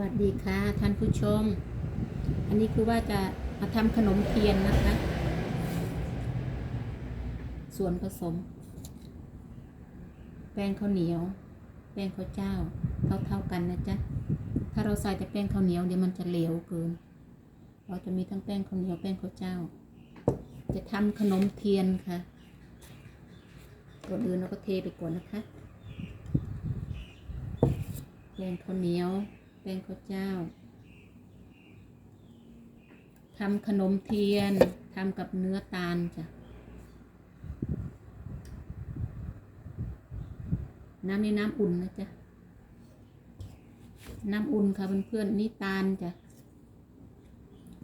วัสดีค่ะท่านผู้ชม อันนี้คือว่าจะมาทำขนมเทียนนะคะ ส่วนผสม แป้งข้าวเหนียว แป้งข้าวเจ้า เท่าเท่ากันนะจ๊ะ ถ้าเราใส่แต่แป้งข้าวเหนียวเดี๋ยวมันจะเหลวเกิน เราจะมีทั้งแป้งข้าวเหนียวแป้งข้าวเจ้า จะทำขนมเทียนค่ะก่อนอื่นเราก็เทไปก่อนนะคะแป้งข้าวเหนียว แป้งข้าวเจ้าทำขนมเทียนทำกับเนื้อตาลจ้ะ น้ำนี่น้ำอุ่นนะจ๊ะ น้ำอุ่นค่ะเพื่อนๆนี่ตาลจ้ะ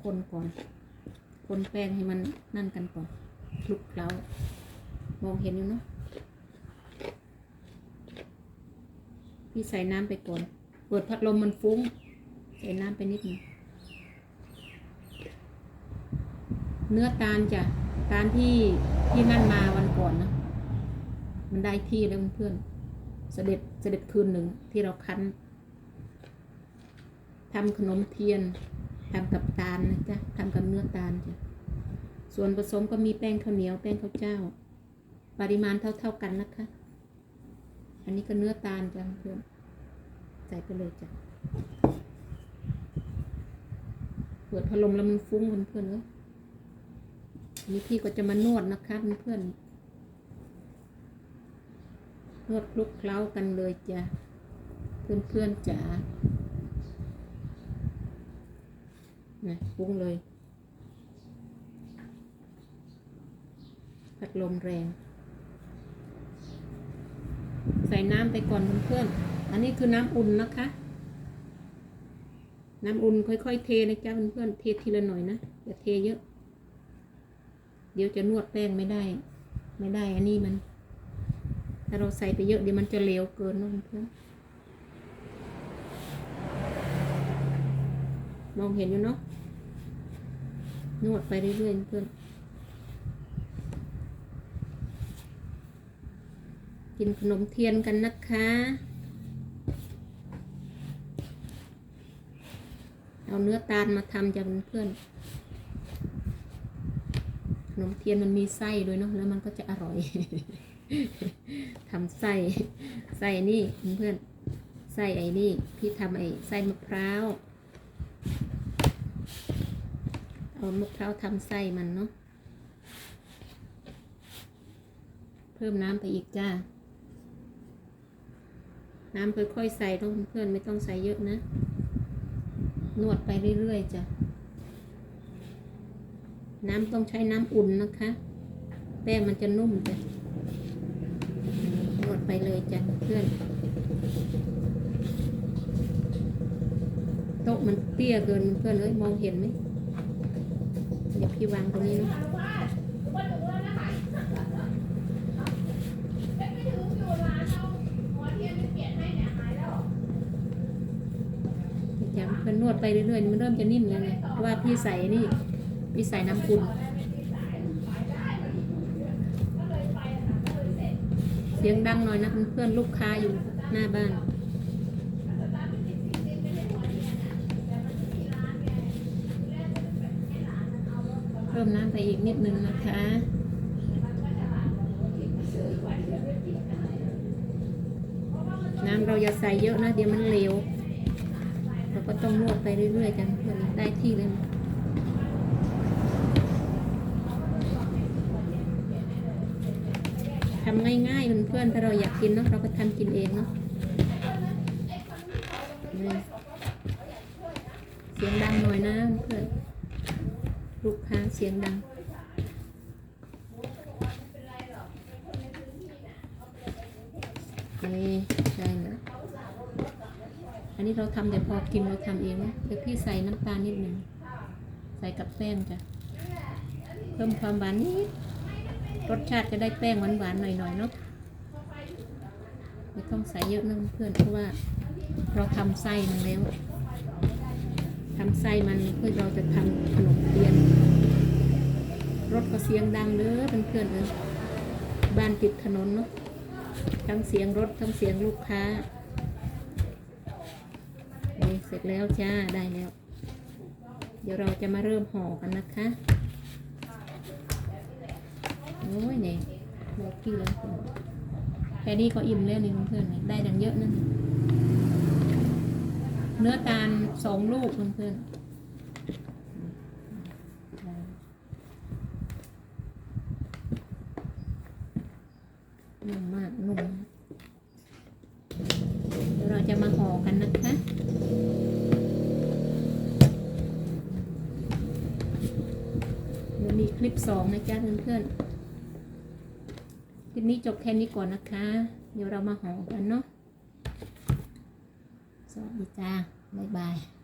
คนก่อน คนแป้งให้มันนั่นกันก่อนคลุกเคล้ามองเห็นอยู่เนาะพี่ใส่น้ำไปก่อน เปิดพัดลมมันฟุ้งใส่น้ำไปนิดหนึงเนื้อตาลจ้ะตาลที่ที่นั่นมาวันก่อนนะมันได้ที่แล้วเพื่อนเสด็จเสด็จคืนหนึ่งที่เราคั้นทำขนมเทียนทำกับตาลนะจ๊ะทำกับเนื้อตาลจ้ะส่วนผสมก็มีแป้งข้าวเหนียวแป้งข้าวเจ้า ปริมาณเท่าๆกันนะคะ อันนี้ก็เนื้อตาลจ้ะเพื่อน ใส่ไปเลยจ้ะเปิดพัดลมแล้วมันฟุ้งเพื่อนๆเลยอันนี้พี่ก็จะมานวดนะคะเพื่อนๆนวดคลุกเคล้ากันเลยจ้ะเพื่อนๆจ๋านะฟุ้งเลยพัดลมแรง ใส่น้ำไปก่อนเพื่อนๆ อันนี้คือน้ำอุ่นนะคะ น้ำอุ่นค่อยๆเทนะจ๊ะเพื่อนๆเททีละหน่อยนะอย่าเทเยอะ เดี๋ยวจะนวดแป้งไม่ได้ ไม่ได้ อันนี้มัน ถ้าเราใส่ไปเยอะเดี๋ยวมันจะเหลวเกินนะเพื่อนมองเห็นอยู่เนาะนวดไปเรื่อยๆเพื่อนกินขนมเทียนกันนะคะ เอาเนื้อตาลมาทำจากเพื่อนขนมเทียนมันมีไส้ด้วยเนาะแล้วมันก็จะอร่อยทำไส้ไส้นี่เพื่อนไส้ไอ้นี่พี่ทำไอ้ไส้มะพร้าวเอามะพร้าวทำไส้มันเนาะเพิ่มน้ำไปอีกจ้าน้ำค่อยๆใส่ต้องเพื่อนๆไม่ต้องใส่เยอะนะ นวดไปเรื่อยๆจ้ะ น้ำต้องใช้น้ำอุ่นนะคะ แป้งมันจะนุ่มจ้ะ นวดไปเลยจ้ะเพื่อน โต๊ะมันเตี้ยเกินเพื่อนเอ้ยมองเห็นไหมเดี๋ยวพี่วางตรงนี้นะ จะเพื่อนนวดไปเรื่อยๆมันเริ่มจะนิ่มแล้วไงเพราะว่าพี่ใส่นี่พี่ใส่น้ำอุ่นเสียงดังหน่อยนะเพื่อนๆลูกค้าอยู่หน้าบ้านเพิ่มน้ำไปอีกนิดนึงนะคะน้ำเราอย่าใส่เยอะนะเดี๋ยวมันเหลว เราก็ต้องนวดไปเรื่อยๆกันเพื่อนได้ที่เลยทำง่ายๆเพื่อนๆถ้าเราอยากกินเนาะเราก็ทำกินเองเนาะเสียงดังหน่อยนะเพื่อนลูกค้าเสียงดังนี่ใช่แล้ว อันนี้เราทำแต่พอกินเราทำเองนะเดี๋ยวพี่ใส่น้ำตาลนิดหนึ่งใส่กับแป้งจ้ะเพิ่มความหวานนิดรสชาติจะได้แป้งหวานๆหน่อยๆเนาะไม่ต้องใส่เยอะนะเพื่อนเพราะว่าเราทำไส้มันแล้วทำไส้มันเพื่อเราจะทำขนมเทียนรถก็เสียงดังเด้อเพื่อนๆเออบ้านติดถนนเนาะทั้งเสียงรถทั้งเสียงลูกค้า เสร็จแล้วจ้าได้แล้ว เดี๋ยวเราจะมาเริ่มห่อกันนะคะโอ้ยเนี่ยบอกกี่แล้วแค่นี้ก็อิ่มแล้วนี่เพื่อนๆได้ดังเยอะนั่นเนื้อตาลสองลูกเพื่อนๆนุ่มมากนุ่ม เราจะมาห่อกันนะคะเดี๋ยวมีคลิปสองนะจ๊ะเพื่อนๆ คลิปนี้จบแค่นี้ก่อนนะคะ เดี๋ยวเรามาห่อกันเนาะสวัสดีจ้าบ๊ายบาย